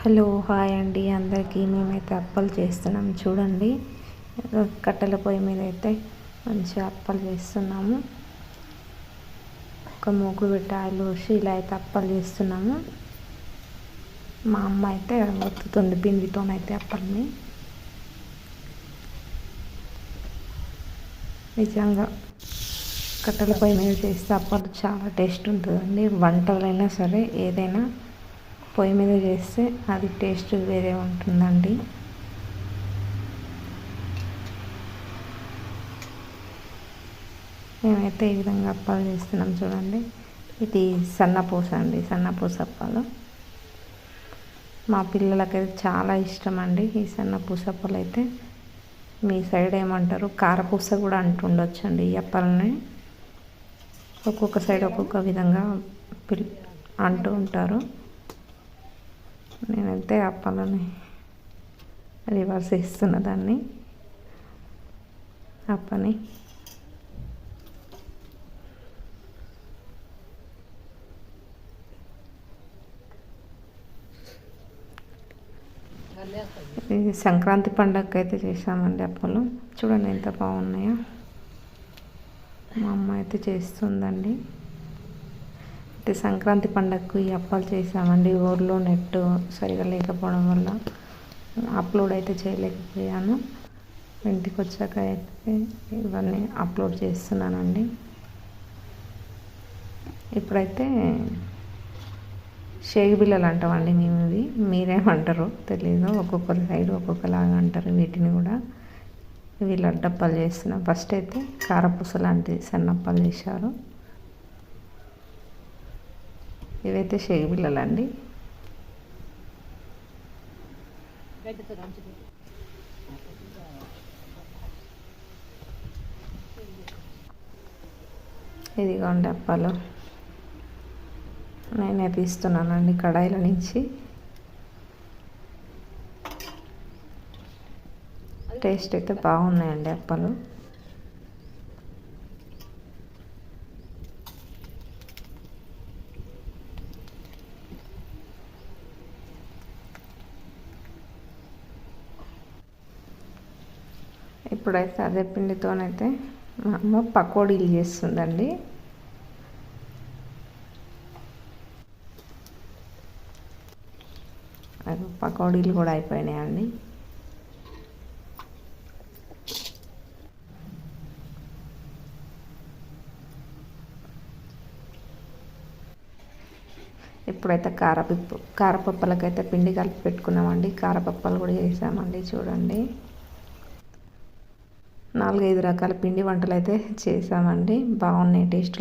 Hello hi అండి. అందరికీ మేమైతే అప్పలు చేస్తున్నాం. చూడండి కట్టెల పొయ్యి మీద అయితే మంచిగా అప్పలు చేస్తున్నాము. ఒక మూకుడు పెట్టి ఆయిల్ పోసి ఇలా అయితే అప్పలు చేస్తున్నాము. మా అమ్మ అయితే ఒత్తుతుంది పిండితోనైతే అప్పల్ని. నిజంగా కట్టెల పొయ్యి మీద చేస్తే అప్పలు చాలా టేస్ట్ ఉంటుందండి. వంటలైనా సరే ఏదైనా పొయ్యి మీద చేస్తే అది టేస్ట్ వేరే ఉంటుందండి. మేమైతే ఈ విధంగా అప్పాలు చేస్తున్నాం చూడండి. ఇది సన్నపూస అండి సన్నపూస అప్పాలు. మా పిల్లలకైతే చాలా ఇష్టం అండి ఈ సన్నపూస అప్పాలు అయితే. మీ సైడ్ ఏమంటారు? కారపూస కూడా అంటుండొచ్చు అండి ఈ అప్పాలని. ఒక్కొక్క సైడ్ ఒక్కొక్క విధంగా పిల్ అంటూ ఉంటారు. నేనైతే అప్పాలని రివర్స్ ఇస్తున్న దాన్ని. అప్పని. ఇది సంక్రాంతి పండగకి అయితే చేసామండి అప్పలు. చూడండి ఎంత బాగున్నాయో. మా అమ్మ అయితే చేస్తుందండి. అయితే సంక్రాంతి పండగకు ఈ అప్పాలు చేసామండి ఊర్లో నెట్ సరిగా లేకపోవడం వల్ల అప్లోడ్ అయితే చేయలేకపోయాను. ఇంటికి వచ్చాక అయితే ఇవన్నీ అప్లోడ్ చేస్తున్నానండి. ఇప్పుడైతే షేక్ బిల్లలు అంటామండి మేము ఇవి మీరేమంటారో తెలీదు. ఒక్కొక్కరి సైడ్ ఒక్కొక్కలాగా అంటారు వీటిని కూడా. ఇవి లడ్డప్పాలు చేస్తున్నాం. ఫస్ట్ అయితే కారపూస లాంటి సన్నప్పాలు చేశారు. ఇవైతే షేక్ ఇదిగో అండి ఇదిగోండి అప్పాలు. నేనే తీస్తున్నానండి కడాయిల నుంచి. టేస్ట్ అయితే బాగున్నాయండి అప్పలు. ఇప్పుడైతే అదే పిండితోనైతే మా అమ్మ పకోడీలు చేస్తుందండి. పకోడీలు కూడా అయిపోయినాయండి. ఇప్పుడైతే కారపప్పు కారపప్పలకైతే పిండి కలిపి పెట్టుకున్నామండి. కారపప్పలు కూడా చేసామండి చూడండి. నాలుగైదు రకాల పిండి వంటలు అయితే చేసామండి. బాగున్నాయి టేస్ట్